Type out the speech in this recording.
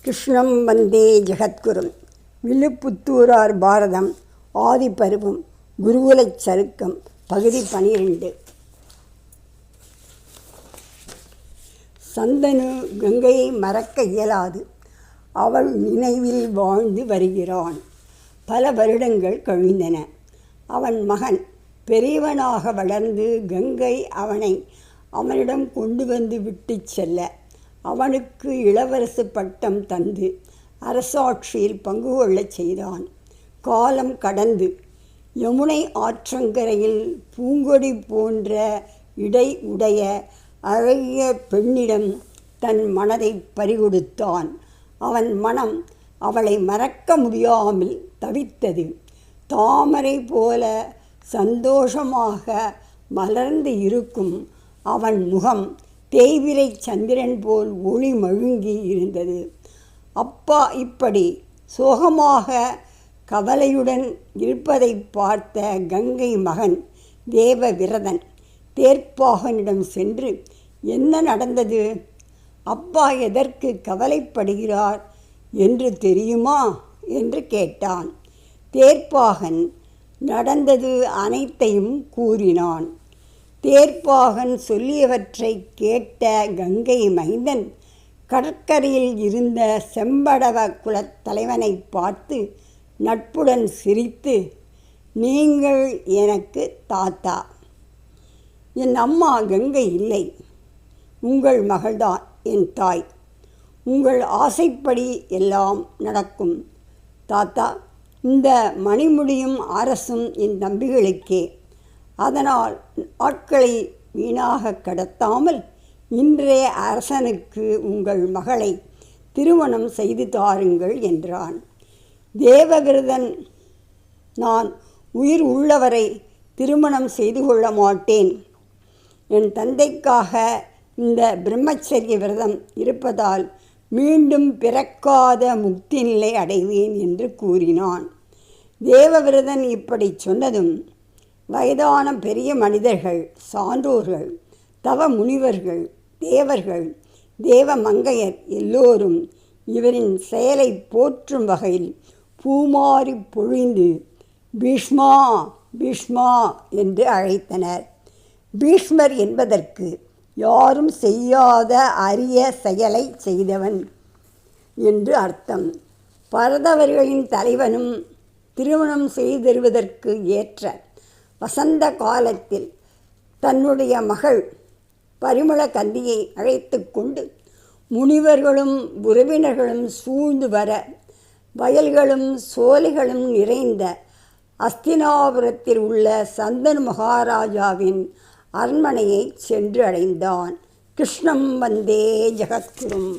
கிருஷ்ணம் வந்தே ஜெகத்குரும் வில்லுப்புத்தூரார் பாரதம் ஆதிப்பருவம் குருகுலச் சருக்கம் பகுதி பனிரெண்டு. சந்தனு கங்கையை மறக்க இயலாது அவள் நினைவில் வாழ்ந்து வருகிறான். பல வருடங்கள் கழிந்தன. அவன் மகன் பெரியவனாக வளர்ந்து கங்கை அவனை அவனிடம் கொண்டு வந்து விட்டுச் செல்ல அவனுக்கு இளவரசு பட்டம் தந்து அரசாட்சியில் பங்கு கொள்ளச் செய்தான். காலம் கடந்து யமுனை ஆற்றங்கரையில் பூங்கொடி போன்ற இடை உடைய அழகிய பெண்ணிடம் தன் மனதை பறிகொடுத்தான். அவன் மனம் அவளை மறக்க முடியாமல் தவித்தது. தாமரை போல சந்தோஷமாக மலர்ந்து இருக்கும் அவன் முகம் தேய்விரை சந்திரன் போல் ஒளி மழுங்கி இருந்தது. அப்பா இப்படி சோகமாக கவலையுடன் இருப்பதை பார்த்த கங்கை மகன் தேவ விரதன் தேர்ப்பாகனிடம் சென்று என்ன நடந்தது? அப்பா எதற்கு கவலைப்படுகிறார் என்று தெரியுமா? என்று கேட்டான். தேர்ப்பாகன் நடந்தது அனைத்தையும் கூறினான். தேர்ப்பாகன் சொல்லியவற்றை கேட்ட கங்கை மைந்தன் கடற்கரையில் இருந்த செம்படவ குலத் தலைவனை பார்த்து நட்புடன் சிரித்து நீங்கள் எனக்கு தாத்தா. என் அம்மா கங்கை இல்லை. உங்கள் மகள்தான் என் தாய். உங்கள் ஆசைப்படி எல்லாம் நடக்கும். தாத்தா இந்த மணிமுடியும் அரசும் என் தம்பிகளுக்கே அதனால் ஆட்களை வீணாக கடத்தாமல் இன்றைய அரசனுக்கு உங்கள் மகளை திருமணம் செய்து தாருங்கள் என்றான். தேவவிரதன் நான் உயிர் உள்ளவரை திருமணம் செய்து கொள்ள மாட்டேன். என் தந்தைக்காக இந்த பிரம்மச்சரிய விரதம் இருப்பதால் மீண்டும் பிறக்காத முக்தி நிலை அடைவேன் என்று கூறினான். தேவவிரதன் இப்படி சொன்னதும் வயதான பெரிய மனிதர்கள் சான்றோர்கள் தவ முனிவர்கள் தேவர்கள் தேவ மங்கையர் எல்லோரும் இவரின் செயலை போற்றும் வகையில் பூமாரி பொழிந்து பீஷ்மா பீஷ்மா என்று அழைத்தனர். பீஷ்மர் என்பதற்கு யாரும் செய்யாத அரிய செயலை செய்தவன் என்று அர்த்தம். பரதவர்களின் தலைவனும் திருமணம் செய்தருவதற்கு ஏற்ற வசந்த காலத்தில் தன்னுடைய மகள் பரிமள கந்தியை அழைத்து கொண்டு முனிவர்களும் உறவினர்களும் சூழ்ந்து வர வயல்களும் சோலைகளும் நிறைந்த அஸ்தினாபுரத்தில் உள்ள சந்தனு மகாராஜாவின் அரண்மனையை சென்று அடைந்தான் கிருஷ்ணம் வந்தே ஜெகத்குரும்.